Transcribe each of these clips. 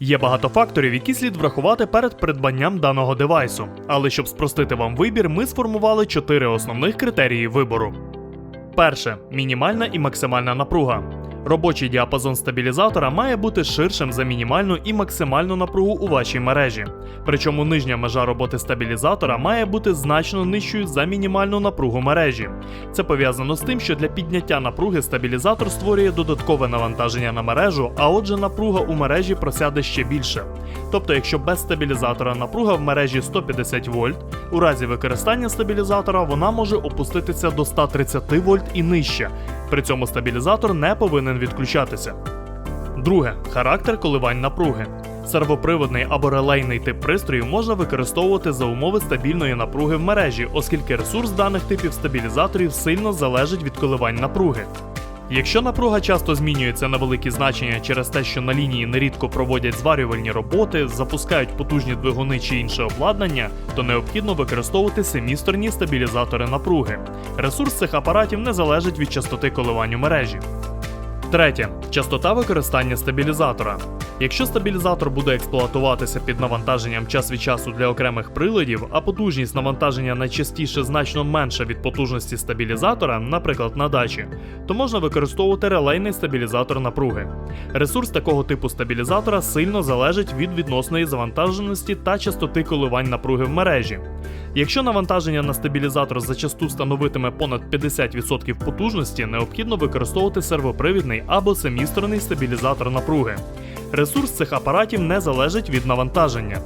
Є багато факторів, які слід врахувати перед придбанням даного девайсу. Але щоб спростити вам вибір, ми сформували чотири основних критерії вибору. Перше мінімальна і максимальна напруга. Робочий діапазон стабілізатора має бути ширшим за мінімальну і максимальну напругу у вашій мережі. Причому нижня межа роботи стабілізатора має бути значно нижчою за мінімальну напругу мережі. Це пов'язано з тим, що для підняття напруги стабілізатор створює додаткове навантаження на мережу, а отже, напруга у мережі просяде ще більше. Тобто, якщо без стабілізатора напруга в мережі 150 вольт, у разі використання стабілізатора вона може опуститися до 130 вольт і нижче. При цьому стабілізатор не повинен відключатися. Друге характер коливань напруги. Сервоприводний або релейний тип пристрою можна використовувати за умови стабільної напруги в мережі, оскільки ресурс даних типів стабілізаторів сильно залежить від коливань напруги. Якщо напруга часто змінюється на великі значення через те, що на лінії нерідко проводять зварювальні роботи, запускають потужні двигуни чи інше обладнання, то необхідно використовувати семісторні стабілізатори напруги. Ресурс цих апаратів не залежить від частоти коливань у мережі. Третє частота використання стабілізатора. Якщо стабілізатор буде експлуатуватися під навантаженням час від часу для окремих приладів, а потужність навантаження найчастіше значно менша від потужності стабілізатора, наприклад на дачі, то можна використовувати релейний стабілізатор напруги. Ресурс такого типу стабілізатора сильно залежить від відносної завантаженості та частоти коливань напруги в мережі. Якщо навантаження на стабілізатор зачасту становитиме понад 50% потужності, необхідно використовувати сервопривідний або семісторний стабілізатор напруги. Ресурс цих апаратів не залежить від навантаження.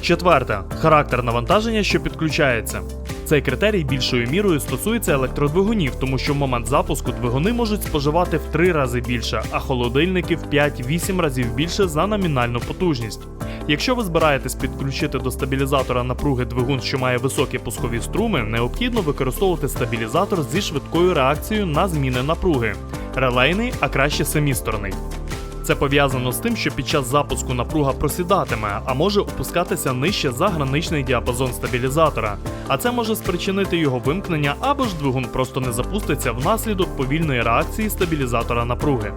Четверте характер навантаження, що підключається. Цей критерій більшою мірою стосується електродвигунів, тому що в момент запуску двигуни можуть споживати в 3 рази більше, а холодильники в 5-8 разів більше за номінальну потужність. Якщо ви збираєтесь підключити до стабілізатора напруги двигун, що має високі пускові струми, необхідно використовувати стабілізатор зі швидкою реакцією на зміни напруги релейний, а краще семісторний. Це пов'язано з тим, що під час запуску напруга просідатиме, а може опускатися нижче за граничний діапазон стабілізатора, а це може спричинити його вимкнення або ж двигун просто не запуститься внаслідок повільної реакції стабілізатора напруги.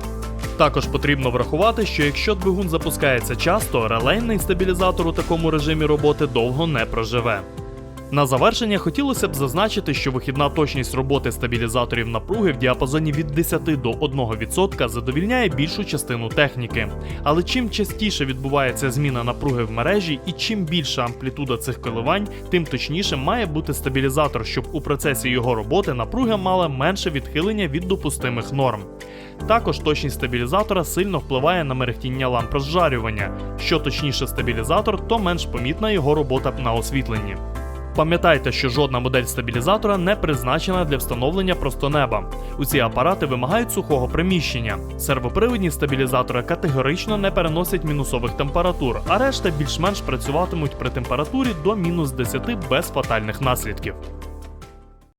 Також потрібно врахувати, що якщо двигун запускається часто, релейний стабілізатор у такому режимі роботи довго не проживе. На завершення хотілося б зазначити, що вихідна точність роботи стабілізаторів напруги в діапазоні від 10 до 1% задовільняє більшу частину техніки. Але чим частіше відбувається зміна напруги в мережі і чим більша амплітуда цих коливань, тим точніше має бути стабілізатор, щоб у процесі його роботи напруга мала менше відхилення від допустимих норм. Також точність стабілізатора сильно впливає на мерехтіння ламп розжарювання. Що точніше стабілізатор, то менш помітна його робота на освітленні. Пам'ятайте, що жодна модель стабілізатора не призначена для встановлення просто неба. Усі апарати вимагають сухого приміщення. Сервоприводні стабілізатори категорично не переносять мінусових температур, а решта більш-менш працюватимуть при температурі до мінус 10 без фатальних наслідків.